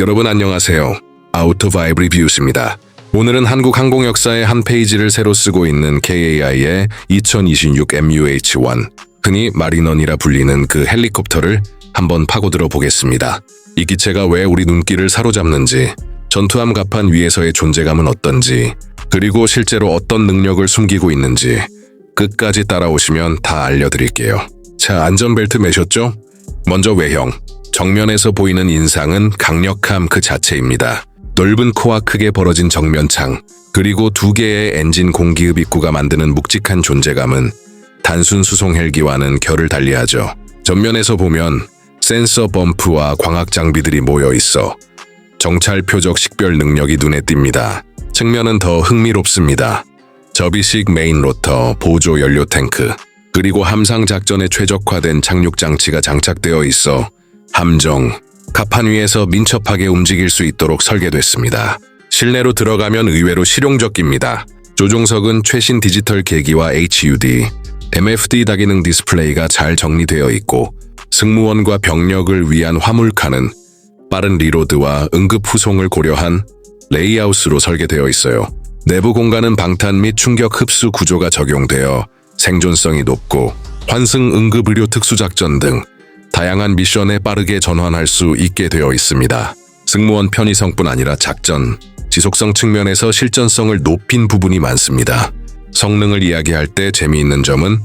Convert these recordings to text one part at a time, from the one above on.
여러분 안녕하세요. 아우토바이브 리뷰스입니다. 오늘은 한국 항공 역사의 한 페이지를 새로 쓰고 있는 KAI의 2026 MUH-1, 흔히 마리넌이라 불리는 그 헬리콥터를 한번 파고들어 보겠습니다. 이 기체가 왜 우리 눈길을 사로잡는지, 전투함 갑판 위에서의 존재감은 어떤지, 그리고 실제로 어떤 능력을 숨기고 있는지 끝까지 따라오시면 다 알려드릴게요. 자, 안전벨트 매셨죠? 먼저 외형. 정면에서 보이는 인상은 강력함 그 자체입니다. 넓은 코와 크게 벌어진 정면창, 그리고 두 개의 엔진 공기흡 입구가 만드는 묵직한 존재감은 단순 수송 헬기와는 결을 달리하죠. 전면에서 보면 센서 범프와 광학 장비들이 모여 있어 정찰 표적 식별 능력이 눈에 띕니다. 측면은 더 흥미롭습니다. 접이식 메인 로터, 보조 연료 탱크, 그리고 함상 작전에 최적화된 착륙 장치가 장착되어 있어 함정, 갑판 위에서 민첩하게 움직일 수 있도록 설계됐습니다. 실내로 들어가면 의외로 실용적입니다. 조종석은 최신 디지털 계기와 HUD, MFD 다기능 디스플레이가 잘 정리되어 있고 승무원과 병력을 위한 화물칸은 빠른 리로드와 응급 후송을 고려한 레이아웃으로 설계되어 있어요. 내부 공간은 방탄 및 충격 흡수 구조가 적용되어 생존성이 높고 환승 응급 의료 특수 작전 등 다양한 미션에 빠르게 전환할 수 있게 되어 있습니다. 승무원 편의성뿐 아니라 작전, 지속성 측면에서 실전성을 높인 부분이 많습니다. 성능을 이야기할 때 재미있는 점은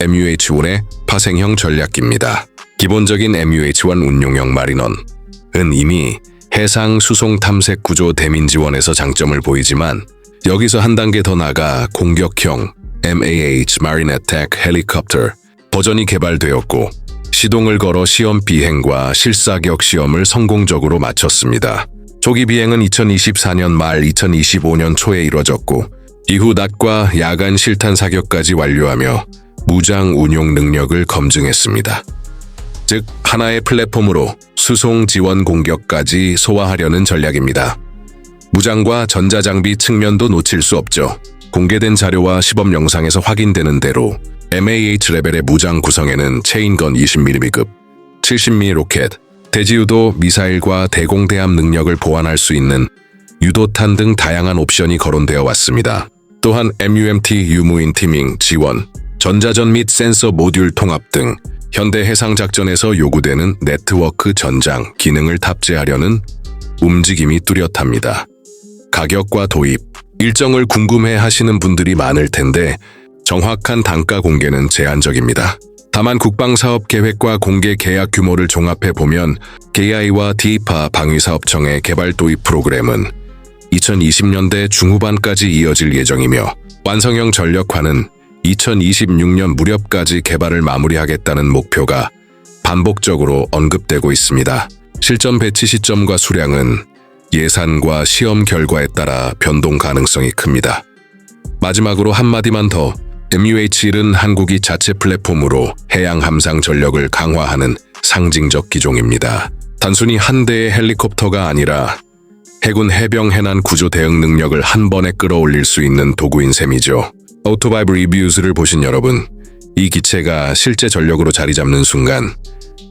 MUH-1의 파생형 전략기입니다. 기본적인 MUH-1 운용형 마리넌은 이미 해상 수송 탐색 구조 대민 지원에서 장점을 보이지만 여기서 한 단계 더 나가 공격형 MAH Marine Attack Helicopter 버전이 개발되었고 시동을 걸어 시험 비행과 실사격 시험을 성공적으로 마쳤습니다. 초기 비행은 2024년 말 2025년 초에 이뤄졌고 이후 낮과 야간 실탄 사격까지 완료하며 무장 운용 능력을 검증했습니다. 즉 하나의 플랫폼으로 수송 지원 공격까지 소화하려는 전략입니다. 무장과 전자장비 측면도 놓칠 수 없죠. 공개된 자료와 시범 영상에서 확인되는 대로 MAH 레벨의 무장 구성에는 체인건 20mm급, 70mm 로켓, 대지유도 미사일과 대공대함 능력을 보완할 수 있는 유도탄 등 다양한 옵션이 거론되어 왔습니다. 또한 MUMT 유무인 티밍 지원, 전자전 및 센서 모듈 통합 등 현대 해상 작전에서 요구되는 네트워크 전장 기능을 탑재하려는 움직임이 뚜렷합니다. 가격과 도입, 일정을 궁금해 하시는 분들이 많을 텐데 정확한 단가 공개는 제한적입니다. 다만 국방사업 계획과 공개 계약 규모를 종합해 보면 KI와 디파 방위사업청의 개발 도입 프로그램은 2020년대 중후반까지 이어질 예정이며 완성형 전력화는 2026년 무렵까지 개발을 마무리하겠다는 목표가 반복적으로 언급되고 있습니다. 실전 배치 시점과 수량은 예산과 시험 결과에 따라 변동 가능성이 큽니다. 마지막으로 한마디만 더 MUH-1은 한국이 자체 플랫폼으로 해양 함상 전력을 강화하는 상징적 기종입니다. 단순히 한 대의 헬리콥터가 아니라 해군 해병 해난 구조 대응 능력을 한 번에 끌어올릴 수 있는 도구인 셈이죠. 오토바이브 리뷰스를 보신 여러분, 이 기체가 실제 전력으로 자리 잡는 순간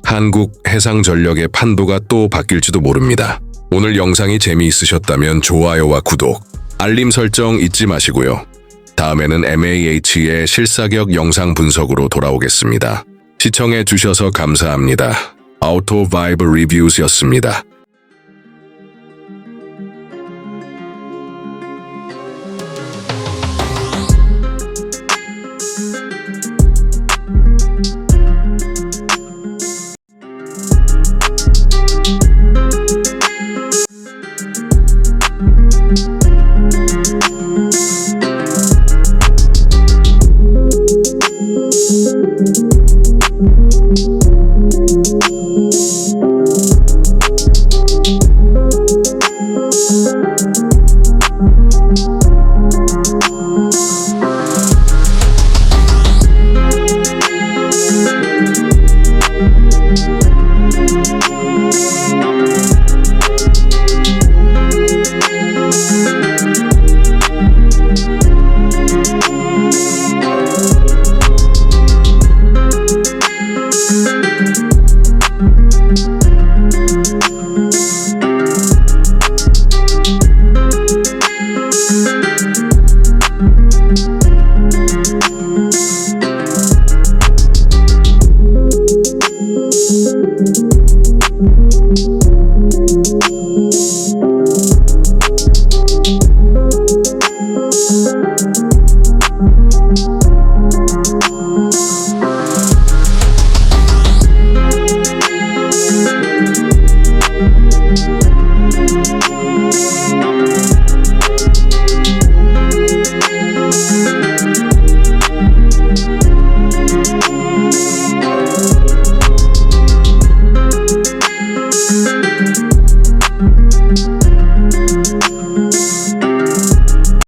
한국 해상 전력의 판도가 또 바뀔지도 모릅니다. 오늘 영상이 재미있으셨다면 좋아요와 구독, 알림 설정 잊지 마시고요. 다음에는 MAH의 실사격 영상 분석으로 돌아오겠습니다. 시청해 주셔서 감사합니다. 아우토 바이브 리뷰스였습니다.